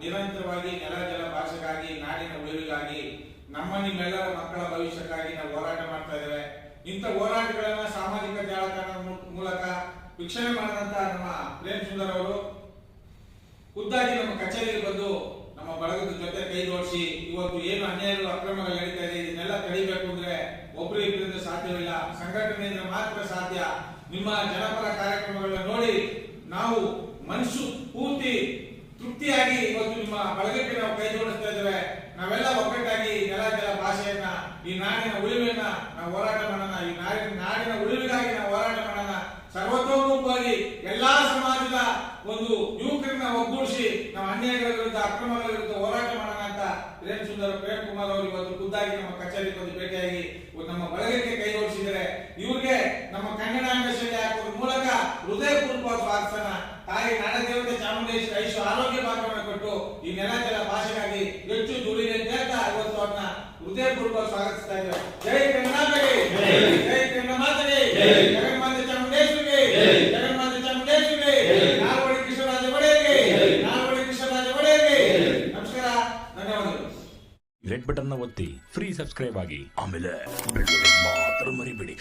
ನಿರಂತರವಾಗಿ ನೆಲ, ಜಲ ಭಾಷೆಗಾಗಿ, ನಾಡಿನ ಉಳಿವಿಗಾಗಿ ನಮ್ಮ ನಿಮ್ಮೆಲ್ಲರ ಮಕ್ಕಳ ಭವಿಷ್ಯಕ್ಕಾಗಿ ನಾವು ಹೋರಾಟ ಮಾಡ್ತಾ ಇದ್ದೇವೆ. ಇಂಥ ಹೋರಾಟಗಳನ್ನ ಸಾಮಾಜಿಕ ಜಾಲತಾಣ ಮೂಲಕ ವೀಕ್ಷಣೆ ಮಾಡಿದಂತ ನಮ್ಮ ಪ್ರೇಮ್ ಸುಂದರ್ ಅವರು, ಖುದ್ದಾಗಿ ನಮ್ಮ ಕಚೇರಿಗೆ ಬಂದು ನಮ್ಮ ಬಳಗದ ಜೊತೆ ಕೈ ಜೋಡಿಸಿ, ಇವತ್ತು ಏನು ಅನ್ಯಾಯ ಅಕ್ರಮಗಳು ನಡೀತಾ ಇದೆ, ಇದನ್ನೆಲ್ಲ ತಡಿಬೇಕು ಅಂದ್ರೆ ಒಬ್ಬರು ಇಬ್ಬರಿಂದ ಸಾಧ್ಯವಿಲ್ಲ. ಸಂಘಟನೆಯಿಂದ ಮಾತ್ರ ಸಾಧ್ಯ. ನಿಮ್ಮ ಜನಪರ ಕಾರ್ಯಕ್ರಮಗಳನ್ನ ನೋಡಿ ನಾವು ಮನಸ್ಸು ಪೂರ್ತಿ ತೃಪ್ತಿಯಾಗಿ ಇವತ್ತು ನಿಮ್ಮ ಬಳಗಕ್ಕೆ ನಾವು ಕೈ ಜೋಡಿಸ್ತಾ ನಾವೆಲ್ಲ ಒಗ್ಗಟ್ಟಾಗಿ ನೆಲ, ಜಲ ಭಾಷೆಯನ್ನ, ಈ ನಾಡಿನ ಉಳಿವನ್ನ ನಾವು ಹೋರಾಟ ಮಾಡೋಣ. ಈ ನಾಡಿನ ನಾಡಿನ ಉಳಿವಿಗಾಗಿ ನಾವು ಹೋರಾಟ ಮಾಡೋಣ. ಸರ್ವತೋಮುಖವಾಗಿ ಎಲ್ಲಾ ಸಮಾಜದ ಒಂದು ಯುವಕರನ್ನ ಒಗ್ಗೂಡಿಸಿ ನಾವು ಅನ್ಯಾಯಗಳ ವಿರುದ್ಧ, ಅಕ್ರಮಗಳ ವಿರುದ್ಧ ಹೋರಾಟ ಮಾಡೋಣ ಅಂತ ಪ್ರೇಮ್ ಸುಂದರ್, ಪ್ರೇಮ್ ಕುಮಾರ್ ಅವರು ಇವತ್ತು ಖುದ್ದಾಗಿ ನಮ್ಮ ಕಚೇರಿಗೆ ಒಂದು ಭೇಟಿಯಾಗಿ ಇವತ್ತು ನಮ್ಮ ಬಳಗಕ್ಕೆ ಕೈ ಜೋಡಿಸಿದ್ದಾರೆ ಇವ್ರಿಗೆ ನಮ್ಮ ಕನ್ನಡಾಂಗ ಶೈಲಿ ಹಾಕೋದ್ರ ಮೂಲಕ ಹೃದಯಪೂರ್ವಕ ಸ್ವಾಗತನ ತಾಯಿ ನಾಡದೇವತೆ ಚಾಮುಂಡೇಶ್ವರಿ ಐಶ್ವರ್ಯ ಆರೋಗ್ಯ ಭಾಗವನ್ನು ಕೊಟ್ಟು ಈ ನೆಲ ಜಲ ಭಾಷೆಗಾಗಿ ಹೆಚ್ಚು ದುಡಿದೆ ಅಂತ ಹೇಳ್ತಾ ಇವತ್ತು ಅವ್ರನ್ನ ಹೃದಯಪೂರ್ವಕ ಸ್ವಾಗತಿಸ್ತಾ ಇದ್ದಾರೆ. ಜೈ ಕರ್ನಾಟಕ! ಜೈ ಕನ್ನಡ ಮಾತರಿ ಜಗನ್ಮಾತೆ ಚಾಮುಂಡೇಶ್ವರಿಗೆ! ಜಗನ್ಮಾತೆ ಚಾಮುಂಡೇಶ್ವರಿಗೆ! ನಾಲ್ವಡಿ ಕೃಷ್ಣರಾಜ ಒಡೆಯರಿಗೆ! ನಾಲ್ವಡಿ ಕೃಷ್ಣರಾಜ ಒಡೆಯರಿಗೆ! ನಮಸ್ಕಾರ ಧನ್ಯವಾದಗಳು. ರೆಡ್ ಬಟನ್ನ ಒತ್ತಿ ಫ್ರೀ ಸಬ್ಸ್ಕ್ರೈಬ್ ಆಗಿ ಆಮೇಲೆ ಮಾತ್ರ ಮರಿಬೇಡಿ.